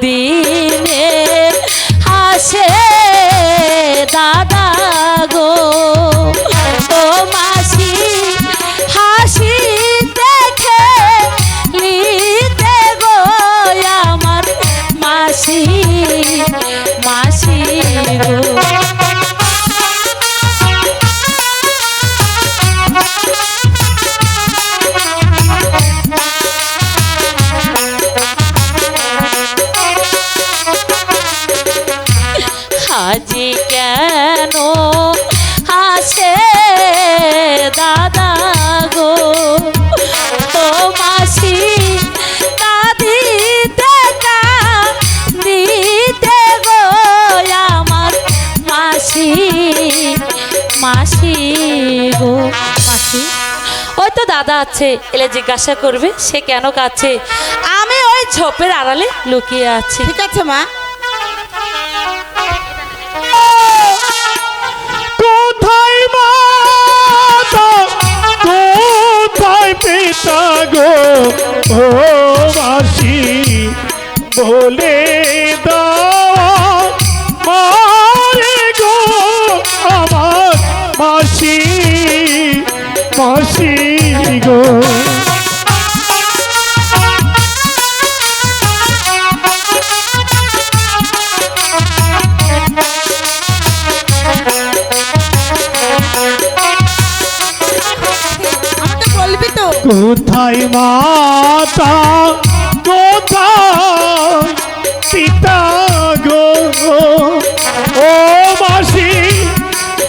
Booty. দাদা আছে এলে জিজ্ঞাসা করবে সে কেন কাছে। আমি ওই ঝোপের আড়ালে লুকিয়ে আছি। ঠিক আছে মা। কোথায় পিতা গো? ও মাসি বলে দাও। গো আমার মাসি মাসি। কোথায় মাতা কোথায় পিতা গো? ও মাসি,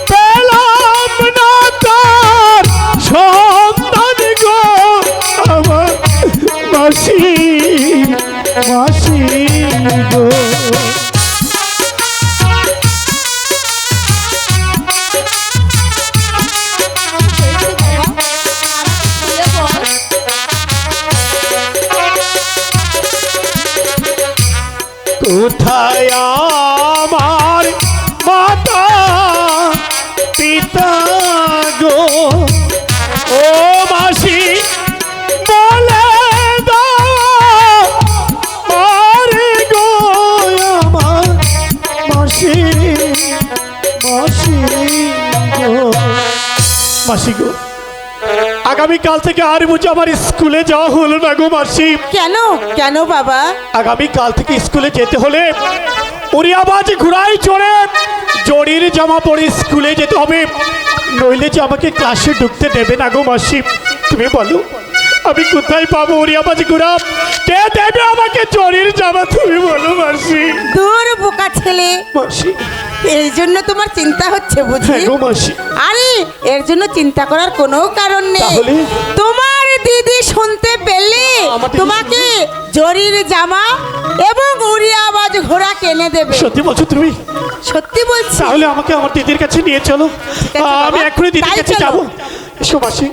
পেলাম না তার সন্তান গো আমার মাসি মাসি গো। কোথায় আমার মাতা পিতা গো? ও মাসি, বলে দাও। আরে গো আমার মাসি মাসি গো। মাসি গো। আগামীকাল থেকে আর বুঝি আমার স্কুলে যাওয়া হলো না গো মাসি। কেন? কেন বাবা? আগামীকাল থেকে স্কুলে যেতে হলে উড়িয়াবাজ ঘুরাই চড়ে জরির জামা পরে স্কুলে যেতে হবে। নইলে যে আমাকে ক্লাসে ঢুকতে দেবে না গো মাসি। তুমি বলো আমি কোথায় পাবো উড়িয়াবাজ ঘুরা কে দেবে আমাকে জরির জামা? তুমি বলো মাসি। দূর বোকা ছেলে। মাসি এই জন্য তোমার চিন্তা হচ্ছে বুঝি? হ্যাঁ আরে এর জন্য চিন্তা করার কোনো কারণ নেই। তোমার দিদি শুনতে পেলে তোমাকে জরির জামা এবং উড়িয়া আওয়াজ ঘোড়া কিনে দেবে। সত্যি বলছো তুমি? সত্যি বলছি? তাহলে আমাকে আমার দিদির কাছে নিয়ে চলো। আমি এক্ষুনি দিদির কাছে। যাব। এসো মাসি।